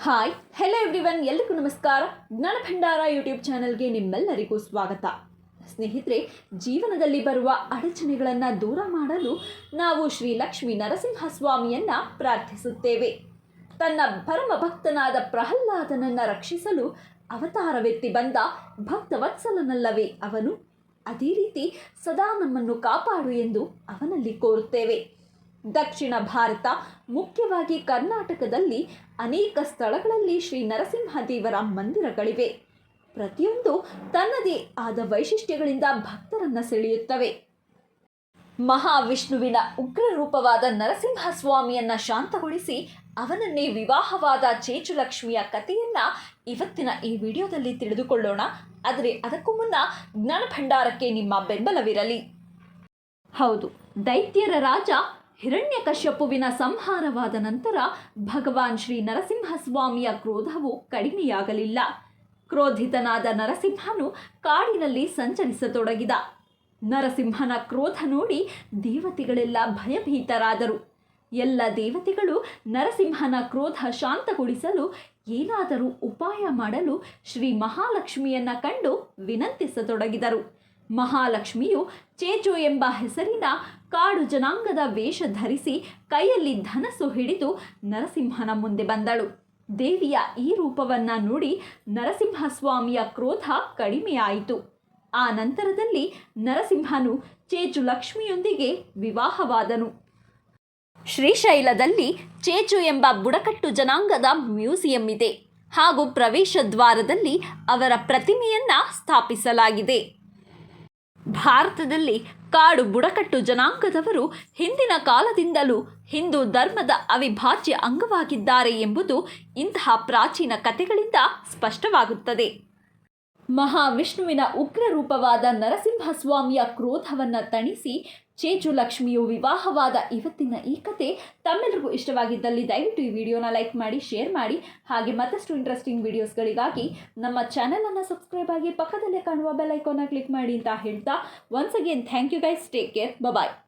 Hi hello everyone ಎಲ್ರಿಗೂ ನಮಸ್ಕಾರ. ಜ್ಞಾನ ಭಂಡಾರ ಯೂಟ್ಯೂಬ್ ಚಾನೆಲ್ಗೆ ನಿಮ್ಮೆಲ್ಲರಿಗೂ ಸ್ವಾಗತ. ಸ್ನೇಹಿತರೆ, ಜೀವನದಲ್ಲಿ ಬರುವ ಅಡಚಣೆಗಳನ್ನು ದೂರ ಮಾಡಲು ನಾವು ಶ್ರೀ ಲಕ್ಷ್ಮೀ ನರಸಿಂಹಸ್ವಾಮಿಯನ್ನ ಪ್ರಾರ್ಥಿಸುತ್ತೇವೆ. ತನ್ನ ಪರಮ ಭಕ್ತನಾದ ಪ್ರಹ್ಲಾದನನ್ನ ರಕ್ಷಿಸಲು ಅವತಾರವೆತ್ತಿ ಬಂದ ಭಕ್ತವತ್ಸಲನಲ್ಲವೇ ಅವನು? ಅದೇ ರೀತಿ ಸದಾ ನಮ್ಮನ್ನು ಕಾಪಾಡು ಎಂದು ಅವನಲ್ಲಿ ಕೋರುತ್ತೇವೆ. ದಕ್ಷಿಣ ಭಾರತ, ಮುಖ್ಯವಾಗಿ ಕರ್ನಾಟಕದಲ್ಲಿ ಅನೇಕ ಸ್ಥಳಗಳಲ್ಲಿ ಶ್ರೀ ನರಸಿಂಹದೇವರ ಮಂದಿರಗಳಿವೆ. ಪ್ರತಿಯೊಂದು ತನ್ನದೇ ಆದ ವೈಶಿಷ್ಟ್ಯಗಳಿಂದ ಭಕ್ತರನ್ನು ಸೆಳೆಯುತ್ತವೆ. ಮಹಾವಿಷ್ಣುವಿನ ಉಗ್ರ ರೂಪವಾದ ನರಸಿಂಹಸ್ವಾಮಿಯನ್ನ ಶಾಂತಗೊಳಿಸಿ ಅವನನ್ನೇ ವಿವಾಹವಾದ ಚೇಚುಲಕ್ಷ್ಮಿಯ ಕಥೆಯನ್ನ ಇವತ್ತಿನ ಈ ವಿಡಿಯೋದಲ್ಲಿ ತಿಳಿದುಕೊಳ್ಳೋಣ. ಆದರೆ ಅದಕ್ಕೂ ಮುನ್ನ ಜ್ಞಾನ ಭಂಡಾರಕ್ಕೆ ನಿಮ್ಮ ಬೆಂಬಲವಿರಲಿ. ಹೌದು, ದೈತ್ಯರ ರಾಜ ಹಿರಣ್ಯಕಶ್ಯಪುವಿನ ಸಂಹಾರವಾದ ನಂತರ ಭಗವಾನ್ ಶ್ರೀ ನರಸಿಂಹಸ್ವಾಮಿಯ ಕ್ರೋಧವು ಕಡಿಮೆಯಾಗಲಿಲ್ಲ. ಕ್ರೋಧಿತನಾದ ನರಸಿಂಹನು ಕಾಡಿನಲ್ಲಿ ಸಂಚರಿಸತೊಡಗಿದ. ನರಸಿಂಹನ ಕ್ರೋಧ ನೋಡಿ ದೇವತೆಗಳೆಲ್ಲ ಭಯಭೀತರಾದರು. ಎಲ್ಲ ದೇವತೆಗಳು ನರಸಿಂಹನ ಕ್ರೋಧ ಶಾಂತಗೊಳಿಸಲು ಏನಾದರೂ ಉಪಾಯ ಮಾಡಲು ಶ್ರೀ ಮಹಾಲಕ್ಷ್ಮಿಯನ್ನ ಕಂಡು ವಿನಂತಿಸತೊಡಗಿದರು. ಮಹಾಲಕ್ಷ್ಮಿಯು ಚೇಚು ಎಂಬ ಹೆಸರಿನ ಕಾಡು ಜನಾಂಗದ ವೇಷ ಧರಿಸಿ ಕೈಯಲ್ಲಿ ಧನಸ್ಸು ಹಿಡಿದು ನರಸಿಂಹನ ಮುಂದೆ ಬಂದಳು. ದೇವಿಯ ಈ ರೂಪವನ್ನ ನೋಡಿ ನರಸಿಂಹಸ್ವಾಮಿಯ ಕ್ರೋಧ ಕಡಿಮೆಯಾಯಿತು. ಆ ನಂತರದಲ್ಲಿ ನರಸಿಂಹನು ಚೇಚು ಲಕ್ಷ್ಮಿಯೊಂದಿಗೆ ವಿವಾಹವಾದನು. ಶ್ರೀಶೈಲದಲ್ಲಿ ಚೇಚು ಎಂಬ ಬುಡಕಟ್ಟು ಜನಾಂಗದ ಮ್ಯೂಸಿಯಂ ಇದೆ. ಹಾಗೂ ಪ್ರವೇಶ ದ್ವಾರದಲ್ಲಿ ಅವರ ಪ್ರತಿಮೆಯನ್ನ ಸ್ಥಾಪಿಸಲಾಗಿದೆ. ಭಾರತದಲ್ಲಿ ಕಾಡು ಬುಡಕಟ್ಟು ಜನಾಂಗದವರು ಹಿಂದಿನ ಕಾಲದಿಂದಲೂ ಹಿಂದೂ ಧರ್ಮದ ಅವಿಭಾಜ್ಯ ಅಂಗವಾಗಿದ್ದಾರೆ ಎಂಬುದು ಇಂತಹ ಪ್ರಾಚೀನ ಕಥೆಗಳಿಂದ ಸ್ಪಷ್ಟವಾಗುತ್ತದೆ. ಮಹಾವಿಷ್ಣುವಿನ ಉಗ್ರ ರೂಪವಾದ ನರಸಿಂಹಸ್ವಾಮಿಯ ಕ್ರೋಧವನ್ನು ತಣಿಸಿ ಚೇಚು ಲಕ್ಷ್ಮಿಯು ವಿವಾಹವಾದ ಇವತ್ತಿನ ಈ ಕತೆ ತಮ್ಮೆಲ್ಲರಿಗೂ ಇಷ್ಟವಾಗಿದ್ದಲ್ಲಿ ದಯವಿಟ್ಟು ಈ ವಿಡಿಯೋನ ಲೈಕ್ ಮಾಡಿ, ಶೇರ್ ಮಾಡಿ, ಹಾಗೆ ಮತ್ತಷ್ಟು ಇಂಟ್ರೆಸ್ಟಿಂಗ್ ವಿಡಿಯೋಸ್ಗಳಿಗಾಗಿ ನಮ್ಮ ಚಾನಲನ್ನು ಸಬ್ಸ್ಕ್ರೈಬ್ ಆಗಿ ಪಕ್ಕದಲ್ಲೇ ಕಾಣುವ ಬೆಲ್ ಐಕಾನ್ನ ಕ್ಲಿಕ್ ಮಾಡಿ ಅಂತ ಹೇಳ್ತಾ once again thank you guys take care bye